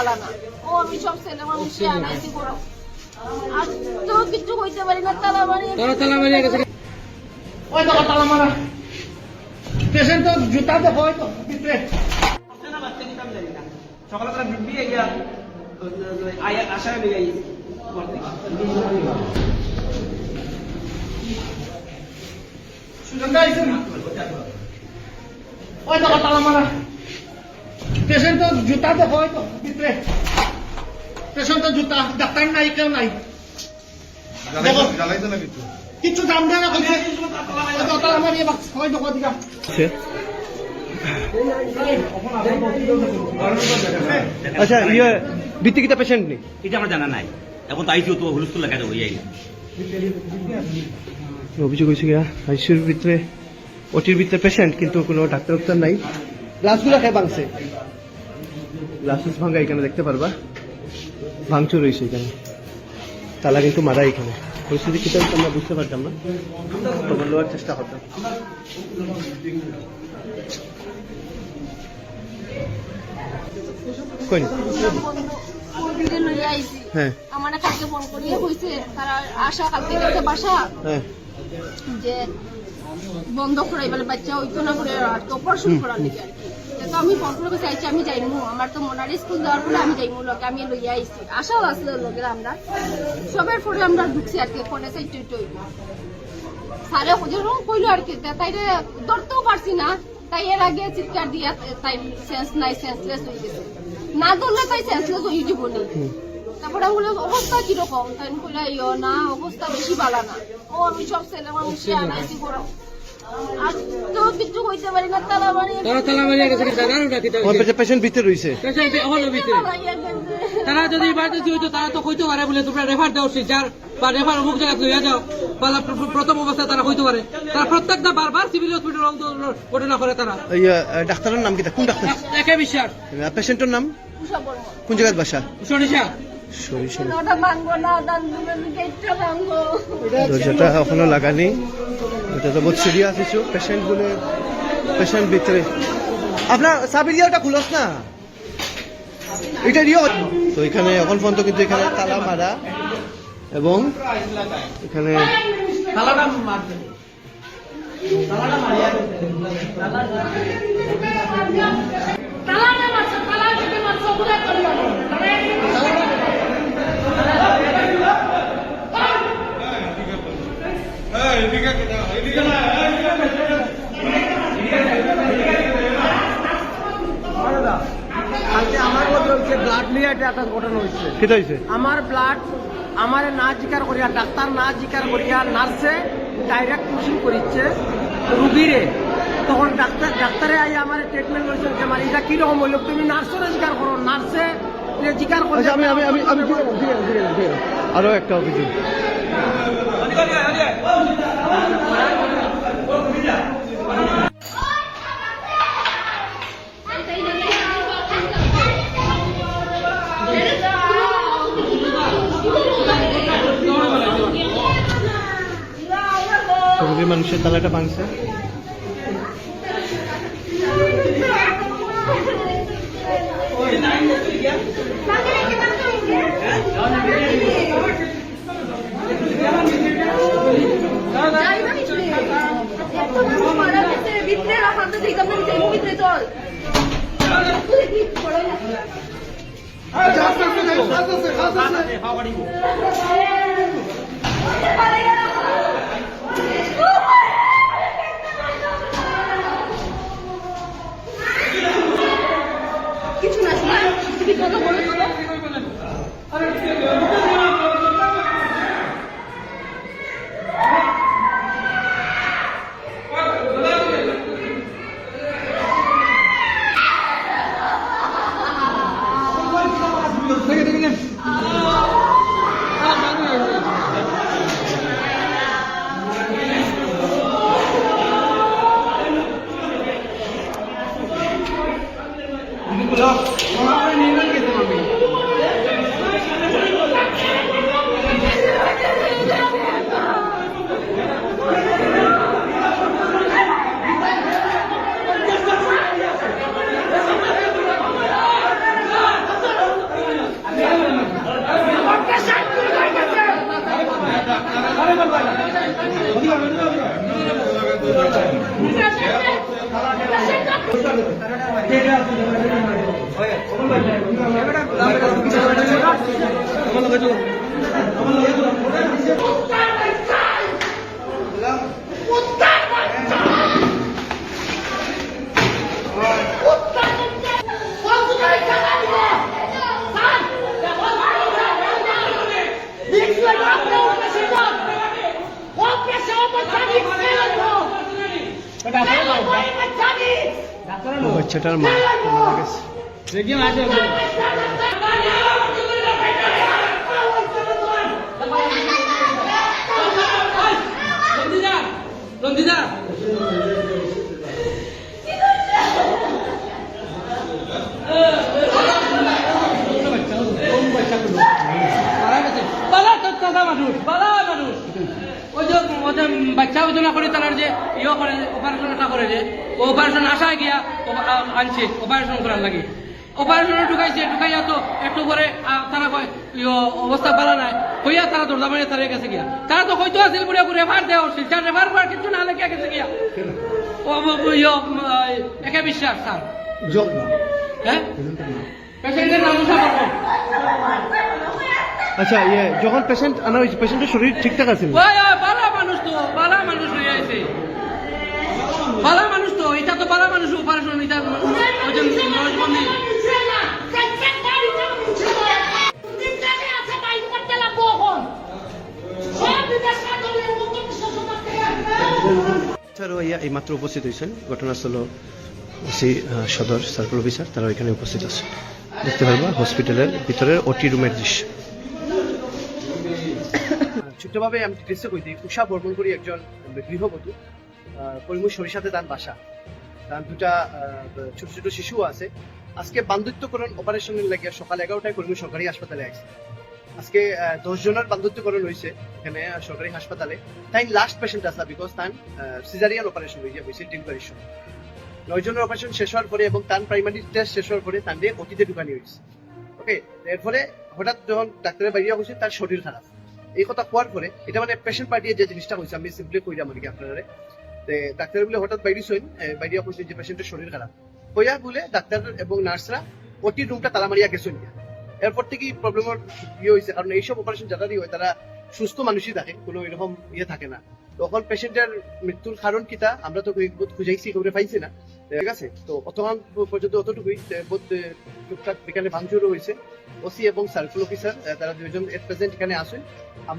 বালা না। ও আমি সব ছেলে মানুষকে আনাইছি করো। আর তো কিছু কইতে পারি না তালা মারি তালা মারিয়া ওই দেখো তালা মারা। পেশেন্ট তো জুতা দেখো ওই ভিতরে। সকালে তারা বিয়ে গিয়া আয়া আশা নিয়ে যাই সুজন গাইছে ওই দেখো তালা মারা। পেশেন্ট তো জুতা দেখো ওই তো ভিতরে পেশেন্ট তো জুতা ডাক্তার নাই কেউ নাই। কিছু দাম দেয় না দেখো দিকা আচ্ছা ইয়ে ভিত্তিকিতা পেশেন্ট নেই? এটা আমার জানা নাই। এখন তো আইসিও তো হুলস্থুল লাগা যাব এই অভিযোগ হয়েছে গিয়া আইসিউর ভিতরে ওটির ভিতরে পেশেন্ট কিন্তু কোনো ডাক্তার ডাক্তার নাই গ্লাসগুলো খেয়ে ভাঙছে? গ্লাসেস ভাঙা এখানে দেখতে পারবা। ভাঙচুর রয়েছে এখানে। তালা কিন্তু মারা এখানে। পরিস্থিতি কি তো আমরা বুঝতে পারতাম না? খবর নেওয়ার চেষ্টা করতাম। হ্যাঁ। আমার কালকে ফোন করিয়ে কইছে তারা আশা কালকে গেছে বাসা। হ্যাঁ। যে বন্ধ করে বাচ্চা হইতো না করে আর কি অপারেশন করার তো আমি ফোন চাইছি, আমি যাইমু। আমার তো মোনারি স্কুল যাওয়ার পরে আমি যাইমু লোকে আমি লইয়া আইছি। আশাও আসলে লোকের আমরা। সবের পরে আমরা ঢুকছি আর কি, ফোনে সাইড টুই টুই সারে যেরকম কইলো আর কি, তা তাইরে ধরতেও পারছি না। তাই এর আগে চিৎকার দিয়া তাই সেন্স নাই সেন্সলেস হয়ে গেছে। না ধরলে তাই সেন্সলেস হয়ে যাব নি। তারপরে আমি বললাম অবস্থা কীরকম? তাই কইলা, ইয়ো না, অবস্থা বেশি ভালো না। ও, আমি সব ছেলে মানুষকে আনাইছি করো আর তো কিছু কইতে পারি না তালা মারি তারা যদি ইমার্জেন্সি হইতো তারা তো কইতে পারে বলে তোমরা রেফার দাও যার বা রেফার অমুক জায়গায় লইয়া যাও বা প্রথম অবস্থায় তারা কইতে পারে। তারা প্রত্যেকটা বারবার সিভিল হসপিটাল ঘটনা করে তারা। ডাক্তারের নাম কি কোন ডাক্তার? একে বিশ্বাস পেশেন্টের নাম? কোন জায়গার বাসা? সরিষা। দরজাটা এখনও লাগানি এটা তো বহুত সিরিয়াস ইস্যু পেশেন্টগুলো পেশেন্ট ভিতরে আপনার সাবিরিয়াটা খুলস না এটা রিও তো এখানে এখন পর্যন্ত কিন্তু এখানে তালা মারা এবং এখানে তালাটা মারবে তালাটা মারিয়া তালা মারছে তালা থেকে মারছে ওগুলা করে কালকে আমার ব্লাড আমার ব্লাড আমার না জিকার করিয়া ডাক্তার না জিকার করিয়া নার্সে ডাইরেক্ট পুশিং করিচ্ছে রুগীরে। তখন ডাক্তার ডাক্তারে আই আমার ট্রিটমেন্ট করেছে যে মানে এটা কীরকম হইল? তুমি নার্সরে জিকার করো। নার্সে জিকার করলে আচ্ছা আমি আমি আমি। আরও একটা অভিযোগ। রোগী মানুষের তালাটা ভাঙছে ভিতরে রাখা তো দেখতাম না ভিতরে চল কিছু Gracias. বাচ্চাটার মা। গেছে রঞ্জিতা রঞ্জিতা। মারা গেছে বালা তো দাদা মানুষ। বালা মানুষ ওই যে ওদের বাচ্চা ওজনা করে তার যে ইয়ে করে অপারেশনটা করে যে অপারেশন আসায় গিয়া আনছে অপারেশন করার লাগে। অপারেশনে ঢুকাইছে ঢুকাইয়া তো একটু পরে তারা কয় অবস্থা ভালো নাই। হইয়া তারা দরজা মারিয়া তারা গেছে গিয়া। তারা তো হয়তো আছিল বুড়ে বুড়ে রেফার দেওয়া তার রেফার করার কিছু না লেগে গেছে গিয়া? একে বিশ্বাস স্যার। হ্যাঁ? পেশেন্টের নাম আচ্ছা ইয়ে যখন পেশেন্ট আনা হয়েছে পেশেন্টের শরীর ঠিকঠাক আছে স্যার ইয়া এইমাত্র উপস্থিত হয়েছেন ঘটনাস্থল ওসি সদর সার্কেল অফিসার তারা এখানে উপস্থিত আছে দেখতে পারবা হসপিটালের ভিতরের ওটি রুমের দৃশ্য। ছোট্টভাবে আমি ডিটেলসে কই দিই উষা বর্মন করি একজন গৃহবধূ করিমুর সরিষাতে তার বাসা। তার দুটা ছোট ছোট শিশু আছে। আজকে বান্ধুত্বকরণ অপারেশনের লাগিয়া সকাল এগারোটায় করিমুর সরকারি হাসপাতালে আসছে আজকে দশ জনের বান্ধুত্বকরণ হয়েছে এখানে সরকারি হাসপাতালে। তাই লাস্ট পেশেন্ট আসা বিকজ তার সিজারিয়ান অপারেশন হয়ে হয়েছে ডেলিভারির সময় নয় জনের অপারেশন শেষ হওয়ার পরে এবং তার প্রাইমারি টেস্ট শেষ হওয়ার পরে তার দিয়ে অতীতে ঢুকানি হয়েছে। ওকে এরপরে হঠাৎ যখন ডাক্তারের বাইরে হয়েছে, তার শরীর খারাপ। এই কথা কোয়ার পরে, এটা মানে পেশেন্ট পার্টিয়ে যে জিনিসটা হয়েছে, আমি সিম্পলি কইলাম আর কি আপনারা। ডাক্তার বলে হঠাৎ বাইরে শোন বাইরে হয়েছে, যে পেশেন্টের শরীর খারাপ। কইয়া বলে ডাক্তার এবং নার্সরা ওটি রুমটা তালা মারিয়া গেছেন এরপর থেকে প্রবলেমের ইয়ে হয়েছে, কারণ এইসব অপারেশন যারারই হয়, তারা সুস্থ মানুষই থাকে, কোনো এরকম ইয়ে থাকে না। তখন পেশেন্টের মৃত্যুর কারণ কিতা আমরা তো খুঁজাইছি, খবরে পাইছি না। ঠিক আছে, তো অতক্ষণ পর্যন্ত অতটুকুই টুকটাক বিকালে ভাঙচুরও হয়েছে। ওসি এবং সার্কুল অফিসার তারা দুজন এট প্রেজেন্ট এখানে আসেন আমরা